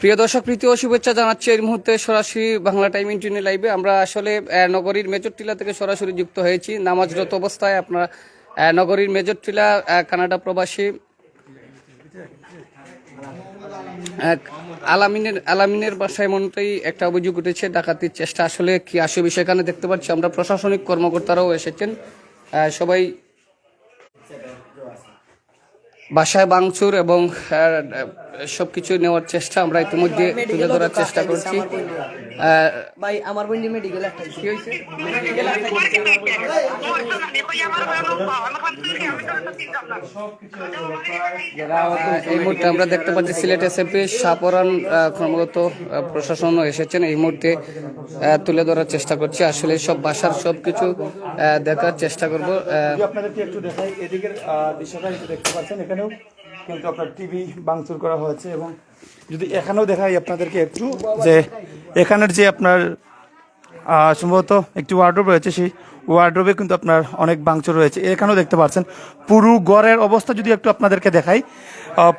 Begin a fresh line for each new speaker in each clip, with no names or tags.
প্রিয় দর্শক, প্রীতি ও শুভেচ্ছা জানাচ্ছি এই মুহূর্তে সরাসরি বাংলা টাইম ইন্টারনেট লাইভে। আমরা আসলে নগরীর মেজর টিলা থেকে সরাসরি যুক্ত হয়েছি। নামাজরত অবস্থায় আপনারা নগরীর মেজর টিলা কানাডা প্রবাসী আলামিনের আলামিনের বাসায় মনটাই একটা অভিযোগ উঠেছে, ডাকাতির চেষ্টা। আসলে কি আসবে সেখানে দেখতে পাচ্ছি। আমরা প্রশাসনিক কর্মকর্তারাও এসেছেন। সবাই বাসায় বাংচুর এবং সব কিছু নেওয়ার চেষ্টা আমরা ইতিমধ্যে তুলে ধরার চেষ্টা করছি
ভাই আমার বন্ধু মেডিকেল একটা
কি হয়েছে এই মুহূর্তে আমরা দেখতে পাচ্ছি সিলেট এসএপি সাপরান আহ, প্রশাসনও এসেছেন। এই মুহূর্তে তুলে ধরার চেষ্টা করছি। আসলে সব বাসার সব কিছু দেখার চেষ্টা করব।
দেখতে পাচ্ছেন। কিন্তু আপনার টিভি ভাঙচুর করা হয়েছে এবং যদি এখানেও দেখাই আপনাদেরকে একটু যে এখানের যে আপনার সম্ভবত একটি ওয়ার্ড্রোব রয়েছে সেই ওয়ার্ড্রোবে কিন্তু আপনার অনেক ভাঙচুর রয়েছে। এখানেও দেখতে পাচ্ছেন, পুরু গড়ের অবস্থা যদি একটু আপনাদেরকে দেখাই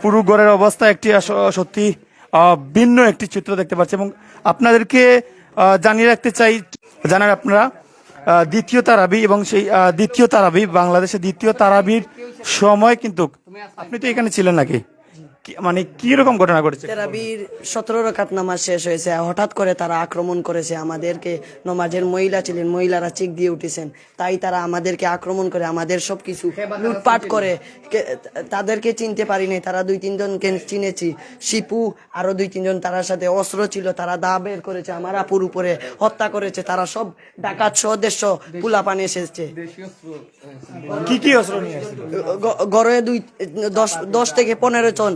পুরু গড়ের অবস্থা একটি সত্যি ভিন্ন একটি চিত্র দেখতে পাচ্ছি এবং আপনাদেরকে জানিয়ে রাখতে চাই জানান আপনারা দ্বিতীয় তারাবি এবং সেই দ্বিতীয় তারাবি, বাংলাদেশের দ্বিতীয় তারাবির সময় কিন্তু, আপনি তো এখানে ছিলেন নাকি? মানে কি রকম ঘটনা ঘটেছে?
তেরাবির সতেরো রকাত নামাজ শেষ হয়েছে। হঠাৎ করে তারা আক্রমণ করেছে আমাদেরকে। নমাজের মহিলা ছিলেন মহিলারা চিক দিয়ে উঠেছেন। তাই তারা আমাদেরকে আক্রমণ করে আমাদের সবকিছু লুটপাট করে। তাদেরকে চিনতে পারিনি তারা দুই তিনজনকে চিনেছি। শিপু আরও দুই তিনজন তার সাথে অস্ত্র ছিল তারা দা বের করেছে আমার আপুর উপরে হত্যা করেছে তারা সব ডাকাত সদস্য দেশ পুলাপানে এসেছে।
কি কি অস্ত্র নিয়ে
গড়ে দুই দশ দশ থেকে পনেরো জন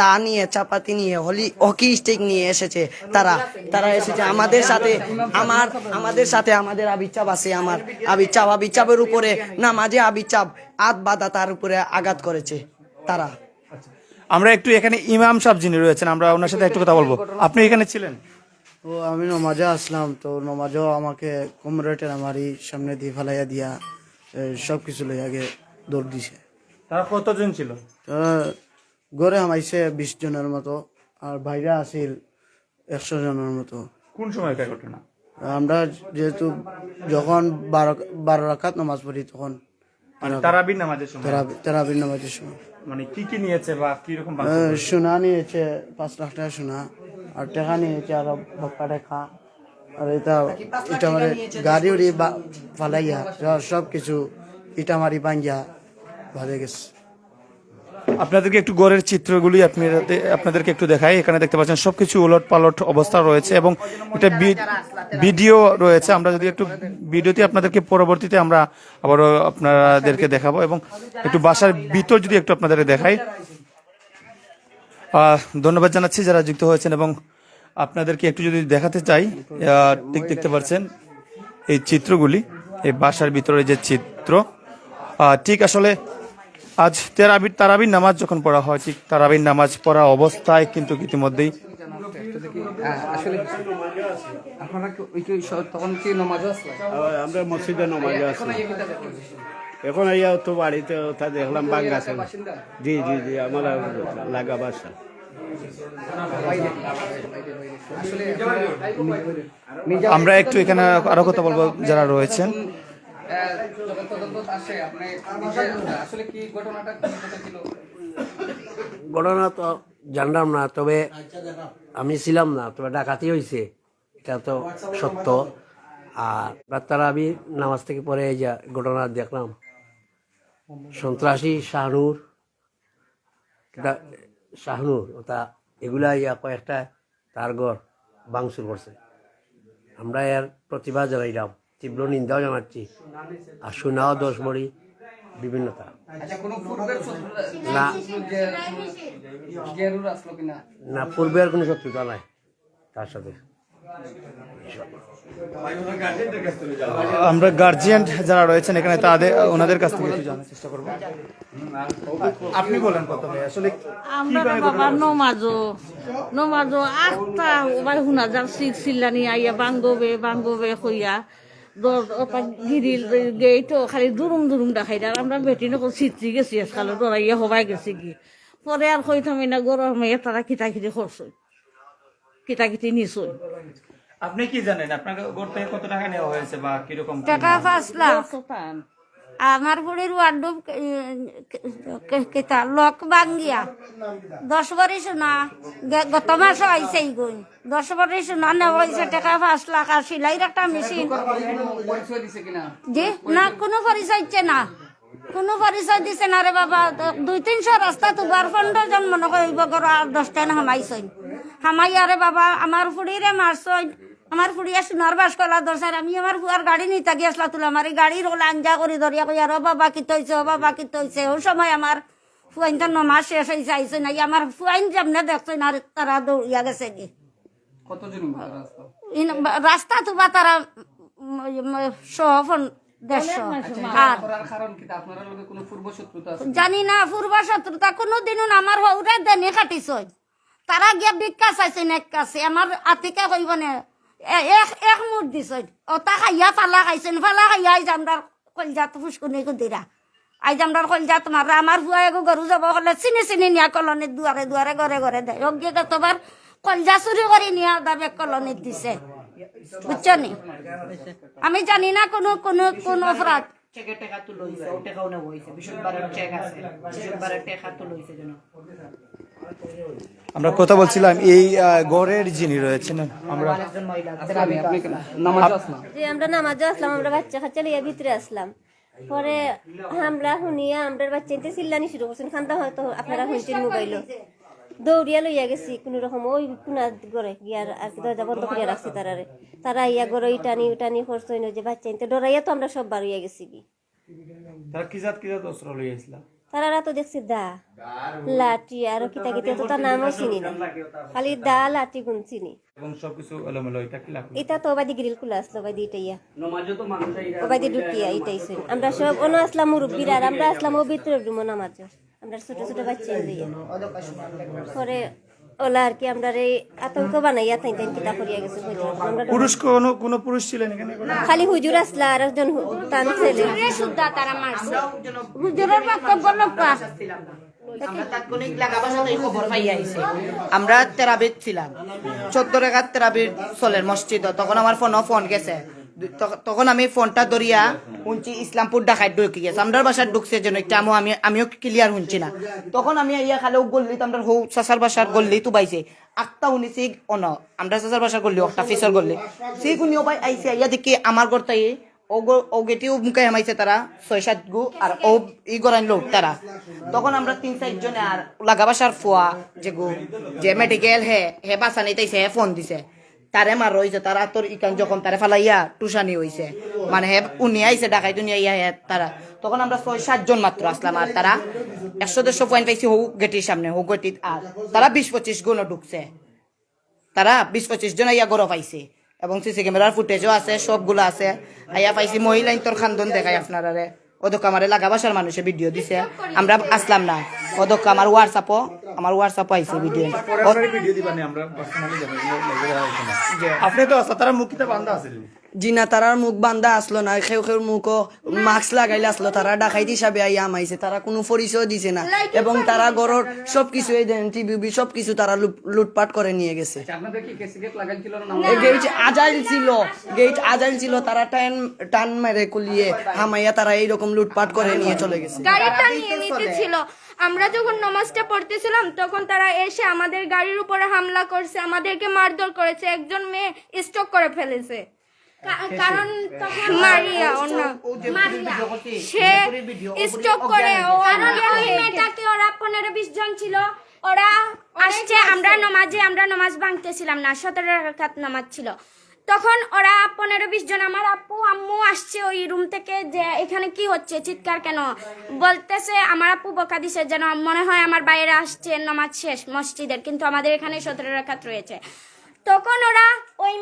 দা নিয়ে চাপাতি নিয়ে হলি হকি স্টিক নিয়ে এসেছে তারা। তারা এসেছে আমাদের সাথে আমার আমাদের সাথে আমাদের আবিচাপ আছে আমার আবিচাপ আবিচাপের উপরে না মাঝে আবিচাপ আত বাদা তার উপরে আঘাত করেছে তারা।
আমরা একটু এখানে ইমাম সাহেব যিনি রয়েছেন আমরা ওনার সাথে একটু কথা বলব। আপনি এখানে ছিলেন?
তো আমি নমাজে আসলাম তো নমাজও আমাকে কোমরে টেনামারি সামনে দিয়ে ফেলাইয়া দিয়া সব কিছু লই আগে দৌড় দিছে।
তারা কতজন ছিল?
গড়ে আমাইছে বিশ জনের মতো আর বাইরে আসিল একশো জনের মতো।
কোন সময়কার ঘটনা?
আমরা যেহেতু যখন বারো বারো রাখাত নামাজ পড়ি তখন।
মানে তারাবির নামাজের সময়?
তেরাবি- নামাজের সময়।
মানে কি কি নিয়েছে বা কি রকম
সোনা নিয়েছে পাঁচ লাখ টাকা সোনা আর টাকা নিয়েছে আরও বক্কা টাকা আর এটা এটা মানে গাড়ি উড়ি ফালাইয়া সব কিছু ইটা মারি ভাঙ্গিয়া ভালে গেছে।
আপনাদেরকে একটু গড়ের চিত্রগুলি আপনাদের আপনাদেরকে একটু দেখাই। এখানে দেখতে পাচ্ছেন সবকিছু উলট পালট অবস্থা রয়েছে এবং এটা ভিডিও রয়েছে। আমরা যদি একটু ভিডিওতে আপনাদেরকে পরবর্তীতে আমরা আবারও আপনাদেরকে দেখাবো এবং একটু বাসার ভিতর যদি একটু আপনাদেরকে দেখাই। ধন্যবাদ জানাচ্ছি যারা যুক্ত হয়েছেন এবং আপনাদেরকে একটু যদি দেখাতে চাই ঠিক দেখতে পাচ্ছেন এই চিত্রগুলি, এই বাসার ভিতরে যে চিত্র। ঠিক আসলে আজ তেরাবির তারাবির নামাজ যখন পড়া হয় ঠিক তারাবির নামাজ পড়া অবস্থায় কিন্তু ইতিমধ্যেই
হ্যাঁ, আসলে আপনারা তখন কি নমাজ আসলে
আমরা মসজিদে নমাজে আছি। এখন আইয়া তো বাড়িতে তা দেখলাম বাঙ্গাছে জি জি জি আমার লাগা বাসা।
আমরা একটু এখানে আরও কথা বলব যারা রয়েছেন।
ঘটনা তো জানলাম না, তবে আমি ছিলাম না, তবে ডাকাতি হয়েছে। এটা তো সত্য। আর রাত্তারা আমি নামাজ থেকে পরে এই যে ঘটনা দেখলাম। সন্ত্রাসী শাহনুর শাহনুর, ওটা এগুলা ইয়া কয়েকটা তার ঘর বাংসুর করছে। আমরা এর প্রতিবাদ জানাইলাম। তীব্র নিন্দাও জানাচ্ছি। আর শোনাও দোষ মরি বিভিন্নতা
আচ্ছা
না। না পূর্বের কোনো শত্রুতা নাই তার সাথে।
আমরা গার্জিয়ান যারা রয়েছেন এখানে তাদের ওনাদের কাছ থেকে জানার চেষ্টা করব। আপনি বলেন প্রথমে আসলে
আমরা বাবা নমাজো নমাজো আটটা ওবার শুনা যার সিট চিল্লানি আইয়া বাঙ্গবে বাঙ্গবে ওপা গিরিল গেইটো খালি দুরুম দুরুম দেখাই আর আমরা বেটি নকল সিটরি গেছি আজকাল দরাইয়া হবাই গেছি কি। পরে আর কই থামি না গরম মেয়ে তারা কিটি খিটি করছে। কিতাকিতি নিছুন
আপনি কি জানেন থেকে কত টাকা নেওয়া হয়েছে বা কীরকম?
টাকা পাঁচ লাখ। আমার বুড়ির ওয়ার্ডুব কেতা লক বাঙ্গিয়া দশ বারি শোনা গত মাস আইছে গুণ দশ বারি শোনা হয়েছে টাকা পাঁচ লাখ, আর সিলাইর একটা মেশিন জি, না, কোনো পরিচয় দিচ্ছে না। কোনো পরিচয় দিছে না রে বাবা। দুই তিনশো রাস্তা তুবার ফন্ড জন্ম নকইব গর আর দশটান হামাইছইন হামাই আরে বাবা, আমার ফুড়িরে মারছইন আমার ফুড়িয়া সোনার বাস কলা দরসার আমি আমার ফুয়ার গাড়ি নিতে গিয়েছিলাম তুলে আমার এই গাড়ির ওলা আঞ্জা করি ধরিয়া কই আর ও বাবা কি তৈছে ও বাবা কি তৈছে? ওই সময় আমার ফুয়াইন তো নমাজ শেষ হয়েছে আইছে না আমার ফুয়াইন যেমনে দেখছইন আর তারা দৌড়িয়া গেছে কি
রাস্তা?
ইন- রাস্তা তুবা তারা সহফন দেড়শো। আর
করার কারণ কি আপনারা লগে কোনো পূর্ব শত্রুতা আছে?
জানি না পূর্ব শত্রুতা কোনো দিনও আমার হৌরে দেনে কাটিছ। তারা গিয়া ভিক্ষা চাইছে নেক কাছে আমার আতিকা কইব নে এক এক মুঠ দিছ। অতা খাইয়া ফালা খাইছেন ফালা খাইয়া আইজ কলজাত ফুসকুনি কুদিরা আইজ কলজাত মারা আমার ভুয়া এগো গরু যাব হলে চিনি চিনি নিয়া কলনির দুয়ারে দুয়ারে ঘরে ঘরে দেয় অজ্ঞে কতবার কলজা চুরি করে নিয়া দাবে কলনিত দিছে। বুঝছ আমি জানি না কোনো কোনো কোন অপরাধ
টেকা তুলো চেক আছে। বৃহস্পতিবারের টেকা তুলো যেন।
আমরা কথা বলছিলাম এই গড়ের যিনি রয়েছেন আমরা
যে আমরা নামাজে আসলাম আমরা বাচ্চা কাচ্চা লিয়ে ভিতরে আসলাম। পরে আমরা শুনিয়া আমরা বাচ্চা চিল্লানি শুরু করছেন। খান্দা হয়তো আপনারা শুনছেন মোবাইলও। দৌড়িয়া লইয়া গেছি কোনো রকম ওই কোনা করে গিয়ার আর কি দরজা বন্ধ করিয়া রাখছি তারারে। তারা ইয়া করে ইটানি উটানি করছে যে বাচ্চা ইনতে ডরাইয়া তো আমরা সব বাড়িয়া গেছি কি
তারা কি জাত কি জাত অস্ত্র লইয়াছিলাম
তারা তো দেখছি দা লাঠি আর কিতা কিতা তো তার নামও চিনি না। খালি দা লাঠি গুন চিনি।
এবং সবকিছু এলোমেলো এটা কি লাগল
এটা তো ওবাদি গ্রিল খোলা আসলো ওবাদি এটাইয়া
নমাজও তো মানুষ আইরা
ওবাদি ঢুকিয়া ইটাই শুন আমরা সব অন আসলাম মুরব্বীরা আর আমরা আসলাম ও ভিতরে রুমো নামাজ। আমরা ছোট ছোট বাচ্চা লইয়া পরে ওলা আর কি আমরা এই আতঙ্ক বানাইয়া তাই তাই কিতা করিয়া গেছে
পুরুষ কোনো কোনো পুরুষ ছিলেন এখানে?
খালি হুজুর আসলা আর একজন টান ছেলে।
হুজুরের বক্তব্য লোকা
আমরা তাৎক্ষণিক লাগাবার খবর পাই আমরা তেরাবিদ ছিলাম। চোদ্দ রেখার তেরাবিদ চলের মসজিদ তখন আমার ফোনও ফোন গেছে। তখন আমি ফোনটা ধরিয়া শুনছি, ইসলামপুর ডাকাত ঢুকে গেছে। আমরার বাসার ঢুকছে যেন একটা আমি আমিও ক্লিয়ার শুনছি না। তখন আমি ইয়া খালেও গল্লি আমরা হৌ চাচার বাসার গল্লি তো পাইছে আটটা শুনিছি, অন আমরা চাচার বাসার গল্লি একটা ফিসর গল্লি। সেই শুনিও পাই আইছে ইয়া দেখি আমার ঘরটাই ও গো- ও গেটিও মুখে হেমাইছে তারা ছয়, সাত গু আর ও ই গরাইন লোক তারা তখন আমরা তিন চারজনে আর লাগাবাসার ফুয়া যে গু, যে মেডিকেল হে হে বাসা নিতেছে হে ফোন দিছে। তারে মার রয়েছে তারা তোর ইকান যখন তারে ফালাইয়া টুসানি হইছে মানে হে উনি আইছে ডাকাই দুনিয়া ইয়া তারা তখন আমরা ছয়, সাতজন মাত্র আসলাম আর তারা একশো দেড়শো পয়েন্ট পাইছি হৌ গেটির সামনে, হৌ গেটির আর তারা বিশ পঁচিশ গুণও ঢুকছে। তারা বিশ পঁচিশ জন আইয়া গরো পাইছে। এবং সিসি ক্যামেরার ফুটেজও আছে সবগুলো আছে। আইয়া পাইছি মহিলা তোর খান্দন দেখাই আপনারা ওদক আমার এলাকা বাসার মানুষে ভিডিও দিছে। আমরা আসলাম না। ওদক আমার হোয়াটসঅ্যাপও আমার হোয়াটসঅ্যাপ আইছে ভিডিও
আপনি তো তারা মুখিতে বান্ধা আছে।
জিনা তারার মুখ বান্ধা আসলো না খেউ খেউ মুখও মাস্ক লাগাইলে আসলো তারা ডাকাইত হিসাবে আইয়া আমাইছে তারা কোনো পরিচয় দিছে না। এবং তারা গরর সবকিছু এই দেন টিভি সবকিছু তারা লুটপাট করে নিয়ে গেছে।
আপনাদের কি কেসি গেট লাগাইছিল না?
এই গেট আজাইল ছিল গেট আজাইল ছিল তারা টান টান মেরে কুলিয়ে হামাইয়া তারা এইরকম লুটপাট করে নিয়ে চলে গেছে।
গাড়িটা নিয়মিত ছিল আমরা যখন নামাজটা পড়তেছিলাম তখন তারা এসে আমাদের গাড়ির উপরে হামলা করছে আমাদেরকে মারধর করেছে একজন মেয়ে স্টক করে ফেলেছে। কারণ তখন মারিয়া অন্য মারিয়া। সে করে ও ওই মেয়েটাকে ওরা পনেরো বিশ জন ছিল। ওরা আসছে আমরা নমাজে আমরা নমাজ ভাঙতেছিলাম না সতেরো রাকাত নামাজ ছিল। তখন ওরা পনেরো বিশ জন আমার আপু আম্মু আসছে ওই রুম থেকে যে এখানে কি হচ্ছে? চিৎকার কেন? বলতেছে আমার আপু বকা দিছে যেন মনে হয় আমার বাইরে আসছে নামাজ শেষ মসজিদের কিন্তু আমাদের এখানে সতেরো রাকাত রয়েছে। তখন ওরা ওই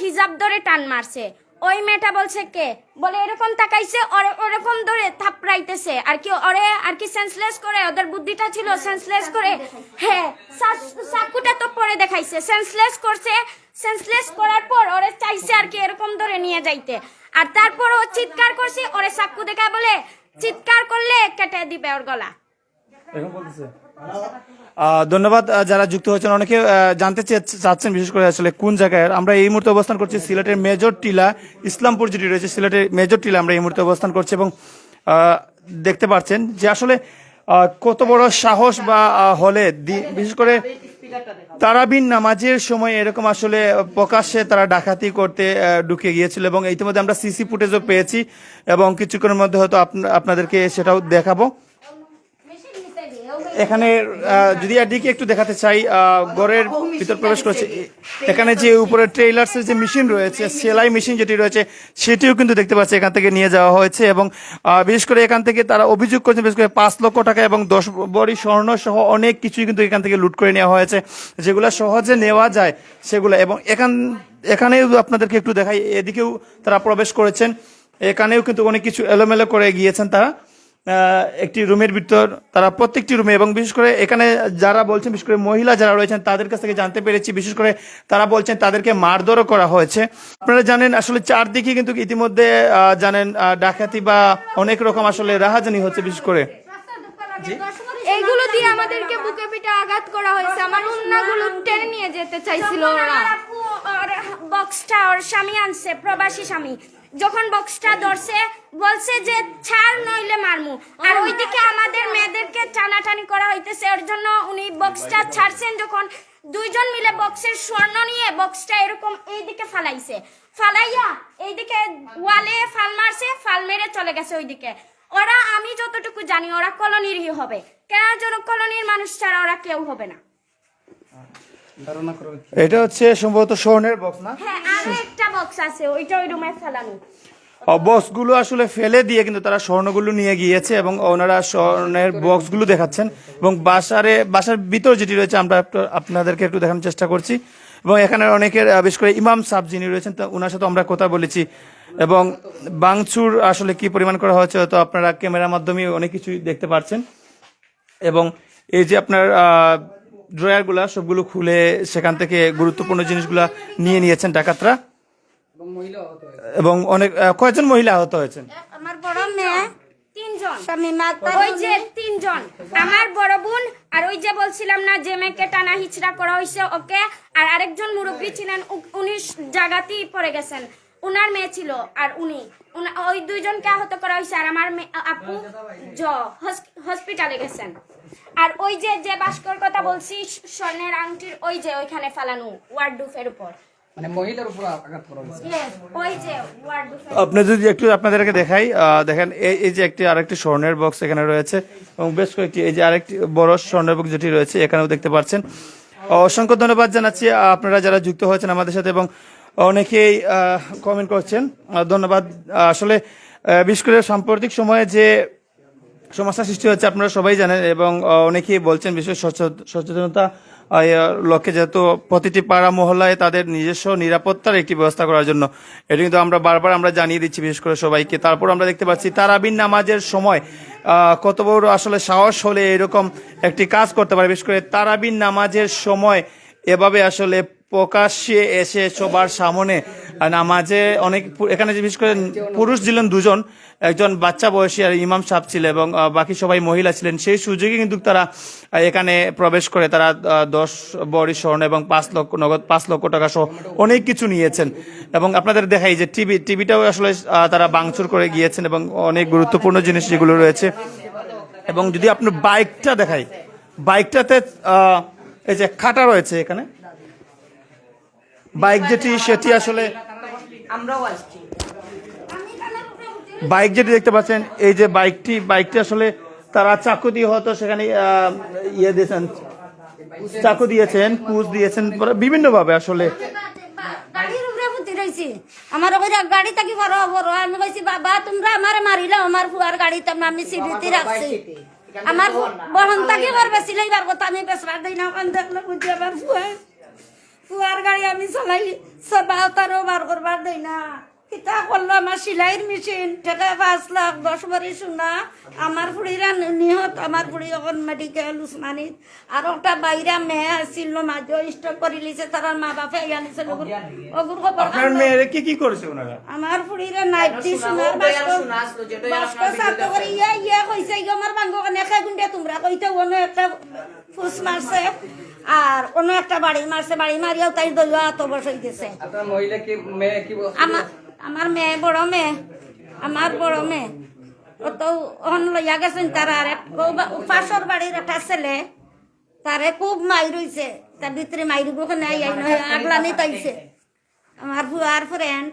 হিজাব ধরে টান মারছে। ওই মেয়েটা বলছে কে? বলে, এরকম তাকাইছে, ওরে- ওরকম ধরে থাপড়াইতেছে। আর কি ওরে, আর কি সেন্সলেস করে, ওদের বুদ্ধিটা ছিল সেন্সলেস করে। হ্যাঁ সা- চাকুটা তো পরে দেখাইছে। সেন্সলেস করছে সেন্সলেস করার পর ওরে চাইছে আর কি এরকম ধরে নিয়ে যাইতে। আর তারপর ও চিৎকার করছে, ওরে চাকু দেখা বলে, চিৎকার করলে কেটে দিবে ওর গলা।
এখন বলতেছে? ধন্যবাদ যারা যুক্ত হয়েছেন। অনেকে জানতে চাচ্ছেন বিশেষ করে আসলে কোন জায়গায়। আমরা এই মুহূর্তে অবস্থান করছি সিলেটের মেজর টিলা, ইসলামপুর যেটি রয়েছে, সিলেটের মেজর টিলা আমরা এই মুহূর্তে অবস্থান করছি এবং দেখতে পাচ্ছেন যে আসলে কত বড় সাহস বা হলে বিশেষ করে তারাবিন নামাজের সময় এরকম আসলে প্রকাশ্যে তারা ডাকাতি করতে ঢুকে গিয়েছিল এবং ইতিমধ্যে আমরা সিসি ফুটেজও পেয়েছি এবং কিছুক্ষণের মধ্যে হয়তো আপনা- আপনাদেরকে সেটাও দেখাবো। এখানে যদি এদিকে একটু দেখাতে চাই ঘরের ভিতর প্রবেশ করেছে। এখানে যে উপরে ট্রেইলার্স যে মেশিন রয়েছে সেলাই মেশিন যেটি রয়েছে সেটিও কিন্তু দেখতে পাচ্ছি এখান থেকে নিয়ে যাওয়া হয়েছে এবং বিশেষ করে এখান থেকে তারা অভিযোগ করেছেন বিশেষ করে পাঁচ লক্ষ টাকা এবং দশ বড়ি স্বর্ণ সহ অনেক কিছুই কিন্তু এখান থেকে লুট করে নেওয়া হয়েছে যেগুলো সহজে নেওয়া যায় সেগুলো। এবং এখান এখানেও আপনাদেরকে একটু দেখাই এদিকেও তারা প্রবেশ করেছেন। এখানেও কিন্তু অনেক কিছু এলোমেলো করে গিয়েছেন তারা। একটি রুমের ভিতর তারা প্রত্যেকটি রুমে এবং বিশেষ করে এখানে যারা বলছেন বিশেষ করে মহিলা যারা রয়েছেন তাদের কাছ থেকে জানতে পেরেছি বিশেষ করে তারা বলছেন তাদেরকে মারধরও করা হয়েছে। আপনারা জানেন আসলে চারদিকে কিন্তু ইতিমধ্যে জানেন ডাকাতি বা অনেক রকম আসলে রাহাজানি হচ্ছে বিশেষ করে।
এইগুলো দিয়ে আমাদেরকে বুকে পিঠে আঘাত করা হয়েছে। আমার উন্নাগুলো টেনে নিয়ে যেতে চাইছিল ওরা। বক্সটা ওর স্বামী আনছে প্রবাসী স্বামী যখন বক্সটা ধরছে বলছে যে ছাড় নইলে মারমু। আর ওইদিকে আমাদের মেয়েদেরকে টানাটানি করা হইতেছে। ওর জন্য উনি বক্সটা ছাড়ছেন যখন দুইজন মিলে বক্সের স্বর্ণ নিয়ে বক্সটা এরকম এইদিকে ফালাইছে। ফালাইয়া এইদিকে ওয়ালে ফাল মারছে ফাল মেরে চলে গেছে ওইদিকে। ওরা আমি যতটুকু জানি ওরা কলোনিরই হবে। কেন যেন কলোনির মানুষ ছাড়া ওরা কেউ হবে না।
এটা হচ্ছে সম্ভবত স্বর্ণের বক্স না?
হ্যাঁ আরও একটা বক্স আছে ওইটা ওই রুমে ফেলানো।
বক্সগুলো আসলে ফেলে দিয়ে কিন্তু তারা স্বর্ণগুলো নিয়ে গিয়েছে এবং ওনারা স্বর্ণের বক্সগুলো দেখাচ্ছেন এবং বাসারে বাসার ভিতর যেটি রয়েছে আমরা একটু আপনাদেরকে একটু দেখানোর চেষ্টা করছি। এবং এখানে অনেকের বিশেষ করে ইমাম সাহেব যিনি রয়েছেন তো ওনার সাথে আমরা কথা বলেছি। এবং বাংচুর আসলে কি পরিমাণ করা হয়েছে তো আপনারা ক্যামেরার মাধ্যমে অনেক কিছুই দেখতে পাচ্ছেন এবং এই যে আপনার ড্রয়ারগুলা সবগুলো খুলে সেখান থেকে গুরুত্বপূর্ণ জিনিসগুলা নিয়ে নিয়েছেন ডাকাতরা। এবং অনেক কয়েকজন মহিলা আহত হয়েছেন?
আমার বড় মেয়ে তিনজন। ওই যে তিনজন। আমার বড় বোন আর ওই যে বলছিলাম না যে মেয়েকে টানা হিচড়া করা হয়েছে ওকে আর আরেকজন মুরব্বী ছিলেন উ- উনি জায়গাতেই পড়ে গেছেন। উনার মেয়ে ছিল আর উনি। ওই দুইজনকে আহত করা হয়েছে আর আমার আপু জ হসপিটালে গেছেন। আর ওই যে যে বাস্কর কথা বলছি স্বর্ণের আংটির ওই যে ওইখানে ফালানো ওয়ার্ডুফের উপর।
মানে
আপনি যদি একটু আপনাদেরকে দেখাই আহ, দেখেন এই এই যে একটি আরেকটি স্বর্ণের বক্স এখানে রয়েছে এবং বেশ কয়েকটি এই যে আরেকটি বড় স্বর্ণের বক্স যেটি রয়েছে এখানেও দেখতে পাচ্ছেন। অসংখ্য ধন্যবাদ জানাচ্ছি আপনারা যারা যুক্ত হয়েছেন আমাদের সাথে এবং অনেকেই কমেন্ট করছেন। ধন্যবাদ। আসলে বিশেষ করে সাম্প্রতিক সময়ে যে সমস্যা সৃষ্টি হচ্ছে, আপনারা সবাই জানেন এবং অনেকেই বলছেন বিশেষ সচেত- সচেতনতা লক্ষ্যে যেহেতু প্রতিটি পাড়া মহল্লায় তাদের নিজস্ব নিরাপত্তার একটি ব্যবস্থা করার জন্য। এটা কিন্তু আমরা বারবার আমরা জানিয়ে দিচ্ছি বিশেষ করে সবাইকে। তারপর আমরা দেখতে পাচ্ছি, তারাবিন নামাজের সময় কত বড় আসলে সাহস হলে এরকম একটি কাজ করতে পারে। বিশেষ করে তারাবিন নামাজের সময় এভাবে আসলে প্রকাশ্যে এসে সবার সামনে নামাজে অনেক এখানে বিশেষ করে পুরুষ ছিলেন দুজন, একজন বাচ্চা বয়সী আর ইমাম সাহেব ছিল এবং বাকি সবাই মহিলা ছিলেন। সেই সুযোগে কিন্তু তারা এখানে প্রবেশ করে তারা দশ বড়ি স্বর্ণ এবং পাঁচ লক্ষ নগদ পাঁচ লক্ষ টাকা সহ অনেক কিছু নিয়েছেন। এবং আপনাদের দেখাই যে টিভি টিভিটাও আসলে তারা বাংচুর করে গিয়েছেন এবং অনেক গুরুত্বপূর্ণ জিনিস যেগুলো রয়েছে। এবং যদি আপনার বাইকটা দেখাই, বাইকটাতে এই যে খাটা রয়েছে এখানে বাইক যেটি সেটি আসলে
আমরাও
বাইক যেটি দেখতে পাচ্ছেন এই যে বাইকটি বাইকটি আসলে তারা চাকু দিয়ে হয়তো সেখানে ইয়ে দিয়েছেন চাকু দিয়েছেন কুচ দিয়েছেন বিভিন্ন ভাবে আসলে।
আমার ওই গাড়ি থাকি বড় বড় আমি কইছি বাবা তোমরা আমার মারিলে আমার ফুয়ার গাড়ি তো আমি সিডিতে রাখছি। আমার বহন থাকি বার বেশি লইবার কথা আমি বেসরা দিই না দেখলে বুঝি আমার ফুয়া ফুয়ার গাড়ি আমি চলাই সবা তারও বার করবার দেই না। কিতা করল আমার সিলাইয়ের মেশিন টাকা পাঁচ লাখ দশ বারি সোনা আমার ফুড়িরা নিহত আমার ফুড়ি এখন মেডিকেল উসমানিত আর একটা বাইরা মেয়ে আসছিল মাঝে স্টক করে লিছে তার মা বাপে আনিছিল ওগুর খবর
মেয়েরে কি কি করেছে ওনারা?
আমার ফুড়িরা নাইটি সোনার বাস্ক সাত করে ইয়া ইয়া কইছে আমার বাঙ্গ কানে খাই গুন্ডে তোমরা কইতে অন্য একটা ফুস মারছে। আর অন্য একটা বাড়ি মারছে বাড়ি মারিয়াও তাই দইয়া এত বসে গেছে।
আপনার মহিলা কি মেয়ে কি
আমার আমার মেয়ে বড় মেয়ে আমার বড় মেয়ে। ও তো অন লইয়া গেছেন তার আর পাশের বাড়ির একটা ছেলে তারে খুব মাই রইছে। তার ভিতরে মাইরিব নাই আগলানি তাইছে। আমার ফ্রেন্ড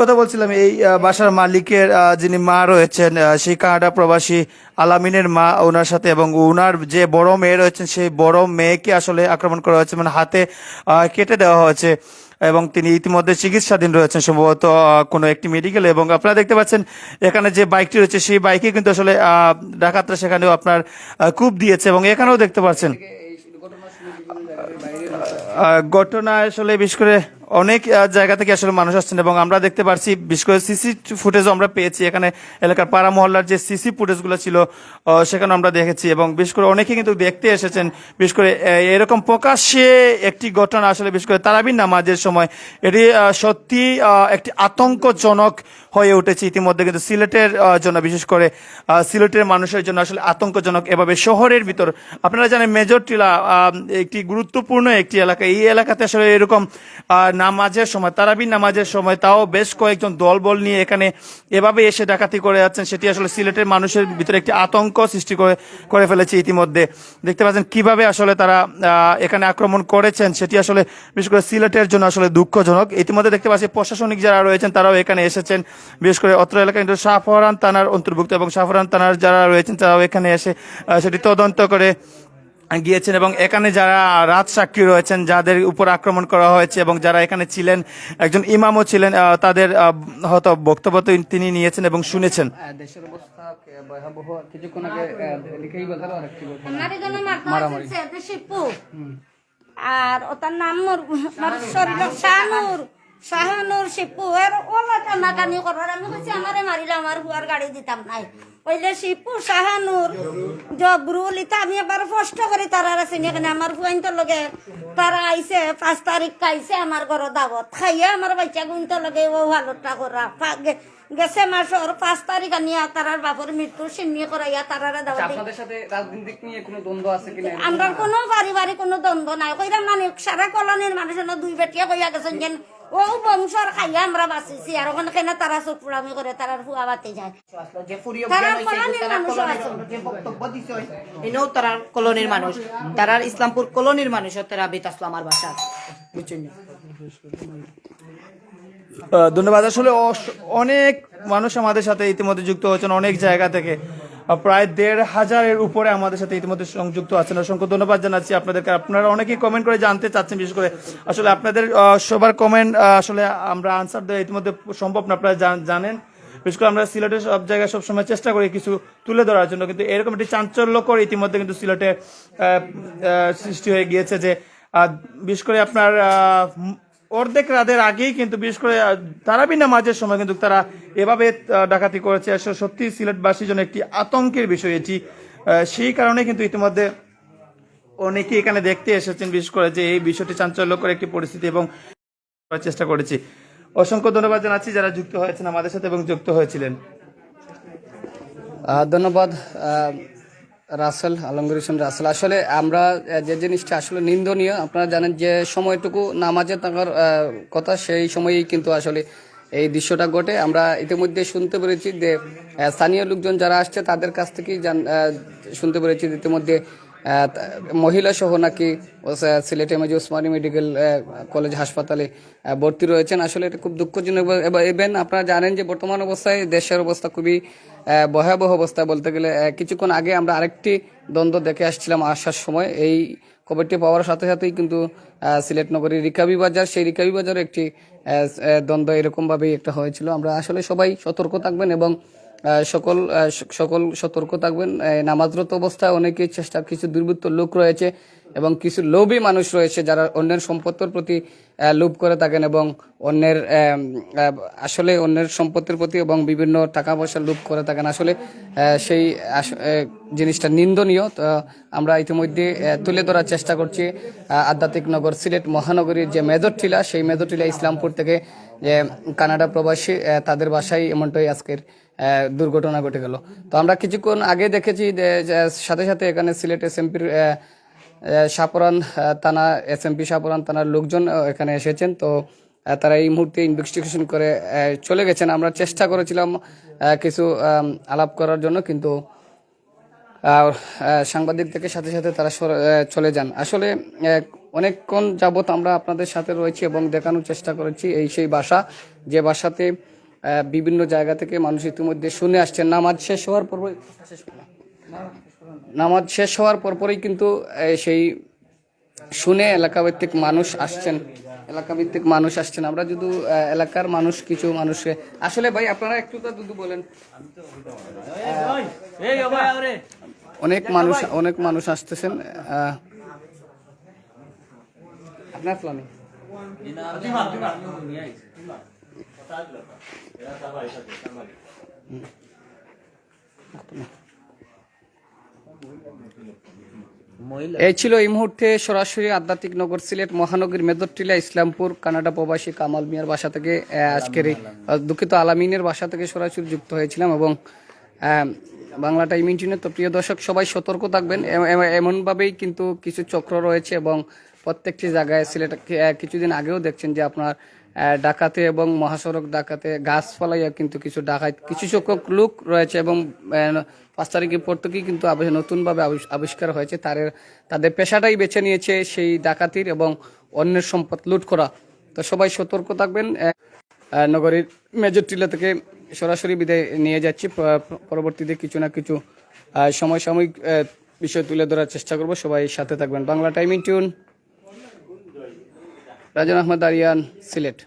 কথা বলছিলাম এই বাসার মালিকের যিনি মা রয়েছেন সেই কানাডা প্রবাসী আলামিনের মা ওনার সাথে এবং ওনার যে বড় মেয়ে রয়েছেন সেই বড় মেয়েকে আসলে আক্রমণ করা হয়েছে। মানে হাতে কেটে দেওয়া হয়েছে। এবং তিনি ইতিমধ্যে চিকিৎসাধীন রয়েছেন, সম্ভবত কোনো একটি মেডিকেলে এবং আপনারা দেখতে পাচ্ছেন, এখানে যে বাইকটি রয়েছে, সেই বাইকে কিন্তু আসলে ডাকাতরা সেখানেও আপনার কূপ দিয়েছে এবং এখানেও দেখতে পাচ্ছেন। ঘটনা আসলে বিশেষ করে অনেক জায়গা থেকে আসলে মানুষ আসছেন এবং আমরা দেখতে পারছি, বিশেষ করে সিসি ফুটেজও আমরা পেয়েছি। এখানে এলাকার পাড়া মহল্লার যে সিসি ফুটেজগুলো ছিল সেখানে আমরা দেখেছি এবং বিশেষ করে অনেকে কিন্তু দেখতে এসেছেন। বিশেষ করে এরকম প্রকাশ্যে একটি ঘটনা আসলে বিশেষ করে তারাবিন নামাজের সময়, এটি সত্যি একটি আতঙ্কজনক হয়ে উঠেছে ইতিমধ্যে কিন্তু সিলেটের জন্য, বিশেষ করে সিলেটের মানুষের জন্য আসলে আতঙ্কজনক এভাবে শহরের ভিতর। আপনারা জানেন মেজর টিলা একটি গুরুত্বপূর্ণ একটি এলাকা। এই এলাকাতে আসলে এরকম নামাজের সময়, তারাবির নামাজের সময় তাও বেশ কয়েকজন দলবল নিয়ে এখানে এভাবে এসে ডাকাতি করে যাচ্ছেন। সেটি আসলে সিলেটের মানুষের ভিতরে একটি আতঙ্ক সৃষ্টি করে করে ফেলেছে ইতিমধ্যে। দেখতে পাচ্ছেন কীভাবে আসলে তারা এখানে আক্রমণ করেছেন, সেটি আসলে, বিশেষ করে সিলেটের জন্য আসলে দুঃখজনক। ইতিমধ্যে দেখতে পাচ্ছি প্রশাসনিক যারা রয়েছেন তারাও এখানে এসেছেন। বিশেষ করে অত্র এলাকায় কিন্তু শাহফরান থানার অন্তর্ভুক্ত এবং শাহফরান থানার যারা রয়েছেন তারাও এখানে এসে সেটি তদন্ত করে গিয়েছেন এবং এখানে যারা রাত সাক্ষী রয়েছেন যাদের উপর আক্রমণ করা হয়েছে এবং যারা এখানে ছিলেন একজন ইমামও ছিলেন তাদের আহ, হয়তো বক্তব্য তো তিনি নিয়েছেন এবং শুনেছেন।
শিপু আর ওটার নাম শাহানুর শাহানুর শিপু এর ওলা টানাটানি করার আমি কইছি আমারে মারিলে আমার হুয়ার গাড়ি দিতাম নাই। কইলে শিপু শাহানুর জবরুল ইতা আমি এবার স্পষ্ট করে তারা আছে এখানে আমার হুয়াইন তো লগে তারা আইছে পাঁচ তারিখ খাইছে আমার ঘর দাবত খাইয়ে আমার বাচ্চা গুইন তো লগে ও হালতটা করা গেছে মাসর পাঁচ তারিখ আনিয়া তারার বাপর মৃত্যু সিন্নি করাইয়া তারারা দাওয়াত দিই।
আপনাদের সাথে রাজনৈতিক নিয়ে কোনো দ্বন্দ্ব আছে কিনা
আমরা কোনো পারিবারিক কোনো দ্বন্দ্ব নাই। কইরা মানে সারা কলোনির মানুষ দুই বেটিয়া কইয়া গেছেন যেন ও বংশর খাইয়া আমরা বাঁচিছি আর ওখানে কেন তারা চোখপুরামি করে তারা ফুয়া বাতি যায়
এনেও তারা কলোনির মানুষ তারা ইসলামপুর কলোনির মানুষ তারা বেত আসলো আমার বাসা বুঝছেন
ধন্যবাদ। আসলে অনেক মানুষ আমাদের সাথে ইতিমধ্যে যুক্ত হয়েছেন অনেক জায়গা থেকে। প্রায় দেড় হাজারের উপরে আমাদের সাথে ইতিমধ্যে সংযুক্ত আছেন। অসংখ্য ধন্যবাদ জানাচ্ছি আপনাদেরকে। আপনারা অনেকেই কমেন্ট করে জানতে চাচ্ছেন, বিশেষ করে আসলে আপনাদের সবার কমেন্ট আসলে আমরা আনসার দেওয়া ইতিমধ্যে সম্ভব না, আপনারা জান- জানেন। বিশেষ করে আমরা সিলেটের সব জায়গায় সবসময় চেষ্টা করি কিছু তুলে ধরার জন্য, কিন্তু এরকম একটি চাঞ্চল্যকর ইতিমধ্যে কিন্তু সিলেটে সৃষ্টি হয়ে গিয়েছে যে বিশেষ করে আপনার অর্ধেক রাতের আগেই কিন্তু, বিশেষ করে তারাবি নামাজের সময় কিন্তু তারা এভাবে ডাকাতি করেছে। আসলে সত্যি সিলেটবাসীর জন্য একটি আতঙ্কের বিষয় এটি। সেই কারণে কিন্তু ইতিমধ্যে অনেকে এখানে দেখতে এসেছেন, বিশেষ করে যে এই বিষয়টি চাঞ্চল্যকর একটি পরিস্থিতি এবং চেষ্টা করেছি। অসংখ্য ধন্যবাদ জানাচ্ছি যারা যুক্ত হয়েছেন আমাদের সাথে এবং যুক্ত হয়েছিলেন।
ধন্যবাদ। রাসেল, আলমগীর হোসেন রাসেল। আসলে আমরা যে জিনিসটা আসলে নিন্দনীয়, আপনারা জানেন যে সময়টুকু নামাজে থাকার কথা, সেই সময়ই কিন্তু আসলে এই দৃশ্যটা ঘটে। আমরা ইতিমধ্যে শুনতে পেরেছি যে স্থানীয় লোকজন যারা আসছে, তাদের কাছ থেকেই শুনতে পেরেছি ইতিমধ্যে মহিলা সহ নাকি Sylhet MAG Osmani medical college হাসপাতালে ভর্তি রয়েছেন। আসলে এটা খুব দুঃখজনক ইভেন আপনারা জানেন যে বর্তমান অবস্থায় দেশের অবস্থা খুবই ভয়াবহ অবস্থা বলতে গেলে কিছুক্ষণ আগে আমরা আরেকটি দ্বন্দ্ব দেখে আসছিলাম আসার সময়। এই খবরটি পাওয়ার সাথে সাথেই কিন্তু সিলেট নগরীর রিকাবি বাজার, সেই রিকাবি বাজারে একটি দ্বন্দ্ব এরকম ভাবেই একটা হয়েছিল। আমরা আসলে সবাই সতর্ক থাকবেন এবং সকল সকল সতর্ক থাকবেন। নামাজরত অবস্থায় অনেকেই চেষ্টা, কিছু দুর্বৃত্ত লোক রয়েছে এবং কিছু লোভী মানুষ রয়েছে যারা অন্যের সম্পত্তির প্রতি লোভ করে থাকেন এবং অন্যের আসলে অন্যের সম্পত্তির প্রতি এবং বিভিন্ন টাকা পয়সা লোভ করে থাকেন। আসলে সেই জিনিসটা নিন্দনীয়। তো আমরা ইতিমধ্যে তুলে ধরার চেষ্টা করছি আধ্যাত্মিক নগর সিলেট মহানগরীর যে মেজর টিলা সেই মেজর টিলা ইসলামপুর থেকে যে কানাডা প্রবাসী তাদের বাসায় এমনটাই আজকের দুর্ঘটনা ঘটে গেল। তো আমরা কিছুক্ষণ আগে দেখেছি সাথে সাথে এখানে সিলেট এসএমপির সাপরান থানা এসএমপি সাপরান থানার লোকজন এখানে এসেছেন। তো তারা এই মুহূর্তে ইনভেস্টিগেশন করে চলে গেছেন। আমরা চেষ্টা করেছিলাম কিছু আলাপ করার জন্য, কিন্তু সাংবাদিক থেকে সাথে সাথে তারা চলে যান। আসলে অনেকক্ষণ যাবত আমরা আপনাদের সাথে রয়েছি এবং দেখানোর চেষ্টা করেছি এই সেই বাসা। যে বাসাতে বিভিন্ন জায়গা থেকে মানুষ ইতিমধ্যে শুনে আসছেন। নামাজ শেষ হওয়ার পর নামাজ শেষ হওয়ার পরপরই কিন্তু সেই শুনে এলাকাভিত্তিক মানুষ আসছেন। এলাকাভিত্তিক মানুষ আসছেন। আমরা যদি এলাকার মানুষ, কিছু মানুষকে আসলে ভাই, আপনারা একটু তো দুদু বলেন। অনেক মানুষ অনেক মানুষ আসতেছেন। আপনার এই ছিল এই মুহূর্তে সরাসরি আধ্যাত্মিক নগর সিলেট মহানগরীর মেদরটিলা ইসলামপুর, কানাডা প্রবাসী কামাল মিয়ার বাসা থেকে আজকের এই, দুঃখিত, আলামিনের বাসা থেকে সরাসরি যুক্ত হয়েছিলাম এবং বাংলা টাইম ইন্টারনেট। তো প্রিয় দর্শক, সবাই সতর্ক থাকবেন। এম- এম- এমনভাবেই কিন্তু কিছু চক্র রয়েছে এবং প্রত্যেকটি জায়গায় সিলেট কিছুদিন আগেও দেখছেন যে আপনার ডাকাতে এবং মহাসড়ক ডাকাতে গাছ ফালাইয়া কিন্তু কিছু ডাকাত কিছু সংখ্যক লোক রয়েছে এবং পাঁচ তারিখের পর থেকেই কিন্তু নতুনভাবে আবিষ- আবিষ্কার হয়েছে। তাদের তাদের পেশাটাই বেছে নিয়েছে সেই ডাকাতির এবং অন্যের সম্পদ লুট করা। তো সবাই সতর্ক থাকবেন। নগরীর মেজর টিলা থেকে সরাসরি বিদায় নিয়ে যাচ্ছি। পরবর্তীতে কিছু না কিছু সমসাময়িক বিষয় তুলে ধরার চেষ্টা করব। সবাই সাথে থাকবেন। Bangla timing tune. রাজন আহমদ আরিয়ান সিলেট।